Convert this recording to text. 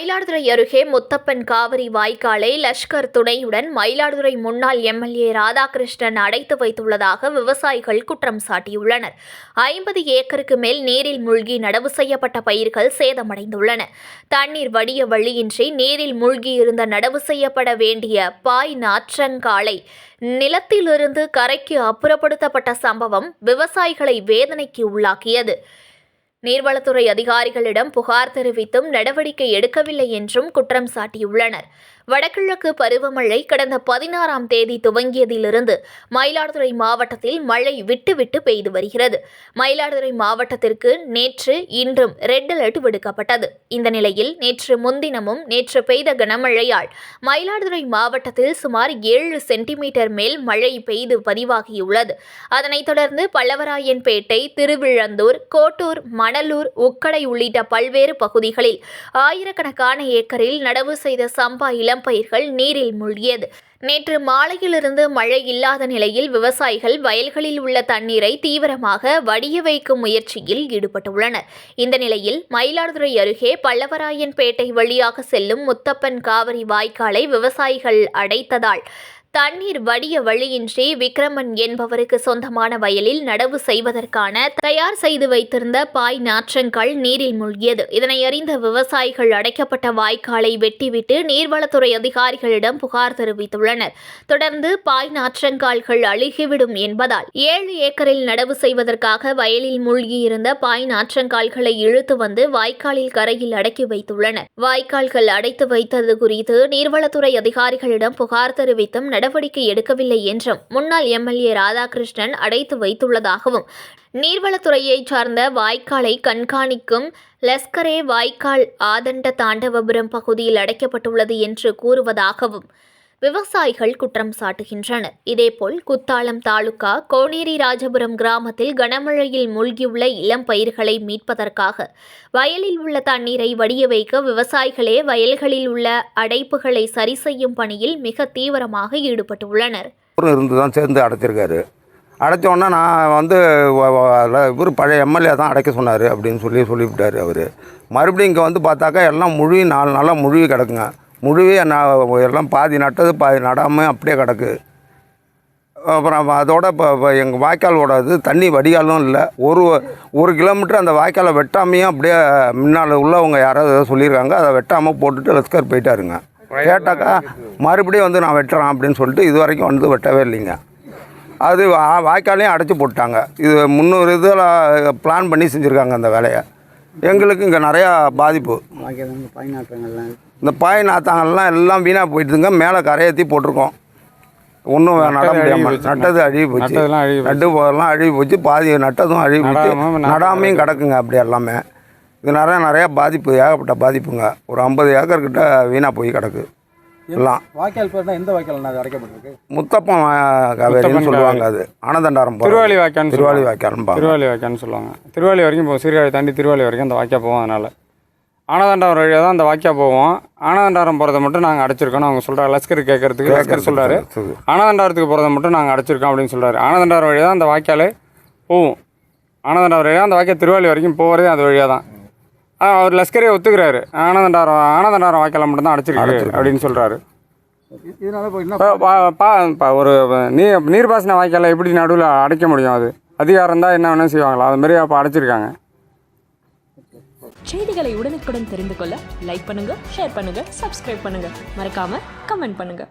மயிலாடுதுறை அருகே முத்தப்பன் காவிரி வாய்க்காலை லஷ்கர் துணையுடன் மயிலாடுதுறை முன்னாள் எம்எல்ஏ ராதாகிருஷ்ணன் அடைத்து வைத்துள்ளதாக விவசாயிகள் குற்றம் சாட்டியுள்ளனர். ஐம்பது ஏக்கருக்கு மேல் நீரில் மூழ்கி நடவு செய்யப்பட்ட பயிர்கள் சேதமடைந்துள்ளன. தண்ணீர் வடிய வழியின்றி நீரில் மூழ்கியிருந்த நடவு செய்யப்பட வேண்டிய பாய் நாற்றங்காலை நிலத்திலிருந்து கரைக்கு அப்புறப்படுத்தப்பட்ட சம்பவம் விவசாயிகளை வேதனைக்கு உள்ளாக்கியது. நீர்வளத்துறை அதிகாரிகளிடம் புகார் தெரிவித்தும் நடவடிக்கை எடுக்கவில்லை என்றும் குற்றம் சாட்டியுள்ளனர். வடகிழக்கு பருவமழை கடந்த பதினாறாம் தேதி துவங்கியதிலிருந்து மயிலாடுதுறை மாவட்டத்தில் மழை விட்டுவிட்டு பெய்து வருகிறது. மயிலாடுதுறை மாவட்டத்திற்கு நேற்று இன்றும் ரெட் அலர்ட் விடுக்கப்பட்டது. இந்த நிலையில் நேற்று முன்தினமும் நேற்று பெய்த கனமழையால் மயிலாடுதுறை மாவட்டத்தில் சுமார் ஏழு சென்டிமீட்டர் மேல் மழை பெய்து பதிவாகியுள்ளது. அதனைத் தொடர்ந்து பல்லவராயன்பேட்டை திருவிழந்தூர் கோட்டூர் மணலூர் உக்கடை உள்ளிட்ட பல்வேறு பகுதிகளில் ஆயிரக்கணக்கான ஏக்கரில் நடவு செய்த சம்பா இளம்பயிர்கள் நீரில் மூழ்கியது. நேற்று மாலையிலிருந்து மழை இல்லாத நிலையில் விவசாயிகள் வயல்களில் உள்ள தண்ணீரை தீவிரமாக வடிய வைக்கும் முயற்சியில் ஈடுபட்டுள்ளனர். இந்த நிலையில் மயிலாடுதுறை அருகே பல்லவராயன்பேட்டை வழியாக செல்லும் முத்தப்பன் காவிரி வாய்க்காலை விவசாயிகள் அடைத்ததால் தண்ணீர் வடிய வழியின்றி விக்ரமன் என்பவருக்கு சொந்தமான வயலில் நடவு செய்வதற்கான தயார் செய்து வைத்திருந்த பாய் நாற்றங்கள் நீரில் மூழ்கியது. இதனை அறிந்த விவசாயிகள் அடைக்கப்பட்ட வாய்க்காலை வெட்டிவிட்டு நீர்வளத்துறை அதிகாரிகளிடம் புகார் தெரிவித்துள்ளனர். தொடர்ந்து பாய் நாற்றங்கால்கள் அழுகிவிடும் என்பதால் ஏழு ஏக்கரில் நடவு செய்வதற்காக வயலில் மூழ்கியிருந்த பாய் நாற்றங்கால்களை இழுத்து வந்து வாய்க்காலில் கரையில் அடக்கி வைத்துள்ளனர். வாய்க்கால்கள் அடைத்து வைத்தது குறித்து நீர்வளத்துறை அதிகாரிகளிடம் புகார் தெரிவித்தும் நடவடிக்கை எடுக்கவில்லை என்றும் முன்னாள் எம்எல்ஏ ராதாகிருஷ்ணன் அடைத்து வைத்துள்ளதாகவும் நீர்வளத்துறையைச் சார்ந்த வாய்க்காலை கண்காணிக்கும் லஸ்கரே வாய்க்கால் ஆதண்ட தாண்டவபுரம் பகுதியில் அடைக்கப்பட்டுள்ளது என்று கூறுவதாகவும் விவசாயிகள் குற்றம் சாட்டுகின்றனர். இதேபோல் குத்தாலம் தாலுகா கோனேரி ராஜபுரம் கிராமத்தில் கனமழையில் மூழ்கியுள்ள இளம் பயிர்களை மீட்பதற்காக வயலில் உள்ள தண்ணீரை வடிய வைக்க விவசாயிகளே வயல்களில் உள்ள அடைப்புகளை சரி செய்யும் பணியில் மிக தீவிரமாக ஈடுபட்டுள்ளனர். அவரும் இருந்து தான் சேர்ந்து அடைச்சிருக்காரு. அடைச்ச உடனே நான் வந்து இவர் பழைய எம்எல்ஏ தான் அடைக்க சொன்னார் அப்படின்னு சொல்லி சொல்லிவிட்டார் அவர். மறுபடியும் இங்கே வந்து பார்த்தாக்கா எல்லாம் முழுவி நாலு நாளாக முழுவி கிடக்குங்க. முழுவே நான் எல்லாம் பாதி நட்டது பாதி நடாமல் அப்படியே கிடக்கு. அப்புறம் அதோட இப்போ இப்போ எங்கள் வாய்க்காலோட இது தண்ணி வடிகாலும் இல்லை. ஒரு ஒரு கிலோமீட்டர் அந்த வாய்க்காலை வெட்டாமையும் அப்படியே முன்னால் உள்ளவங்க யாராவது ஏதோ சொல்லியிருக்காங்க அதை வெட்டாமல் போட்டுட்டு லஸ்கர் போயிட்டாருங்க. கேட்டாக்கா மறுபடியும் வந்து நான் வெட்டுறேன் அப்படின்னு சொல்லிட்டு இது வரைக்கும் வந்து வெட்டவே இல்லைங்க. அது வாய்க்காலையும் அடைச்சி போட்டாங்க இது முந்நூறு இதில் பிளான் பண்ணி செஞ்சுருக்காங்க அந்த வேலையை. எங்களுக்கு இங்கே நிறையா பாதிப்பு. இந்த பாய் நாத்தாங்கள்லாம் எல்லாம் வீணாக போயிட்டுதுங்க. மேலே கரையேற்றி போட்டிருக்கோம். ஒன்றும் நட முடியாமல் நட்டது அழுகி போச்சு. நட்டு போதெல்லாம் அழுகி போச்சு. பாதி நட்டதும் அழுகி போச்சு. நடாமையும் கிடக்குங்க அப்படி எல்லாமே. இது நிறையா நிறையா பாதிப்பு ஏகப்பட்ட பாதிப்புங்க. ஒரு ஐம்பது ஏக்கர் கிட்ட வீணாக போய் கிடக்கு. எல்லாம். வாய்க்கால் பேர்னா எந்த வாய்க்கால் அது அடைக்கப்பட்டிருக்கு? முத்தப்பம் அஹ், காவேரின்னு சொல்லுவாங்க அது. ஆனந்தண்டாரம் திருவாலி வாய்க்கான்னு திருவாலி சொல்லுவாங்க. வாய்க்கால்பாங்க திருவாலி வாய்க்கான்னு சொல்லுவாங்க. திருவாலி வரைக்கும் போகும் சீர்காழி தாண்டி திருவாலி வரைக்கும் அந்த வாய்க்கா போவோம் அதனால். ஆனதண்டாரம் வழியாக தான் அந்த வாய்க்கா போவோம். ஆனதண்டாரம் போகிறத மட்டும் நாங்கள் அடைச்சிருக்கோம் அவங்க சொல்கிறாங்க லஸ்கர் கேட்கறதுக்கு லஸ்கர் சொல்கிறாரு சரி. ஆனதண்டாரத்துக்கு போகிறத மட்டும் நாங்கள் அடைச்சிருக்கோம் அப்படின்னு சொல்கிறாரு ஆனதண்டாரம் வழியாக தான் அந்த வாய்க்காலே போகும். ஆனதண்டாரம் வழியாக அந்த வாய்க்கா திருவாலி வரைக்கும் போகிறதே அது வழியாக தான் ஆனால் அவர் லஸ்கரே ஒத்துக்கிறாரு. ஆனதண்டாரம் ஆனதண்டாரம் வாய்க்கால மட்டும் தான் அடைச்சிருக்கு அப்படின்னு சொல்கிறாரு ஒரு நீர் நீர்ப்பாசன வாய்க்கால எப்படி நடுவில் அடைக்க முடியும் அது? அதிகாரம் தான் என்ன வேணால் செய்வாங்களா? அது மாதிரி அப்போ அடைச்சிருக்காங்க. செய்திகளை உடனுக்குடன் தெரிந்து கொள்ள லைக் பண்ணுங்க ஷேர் பண்ணுங்க சப்ஸ்கிரைப் பண்ணுங்க. மறக்காம கமெண்ட் பண்ணுங்க.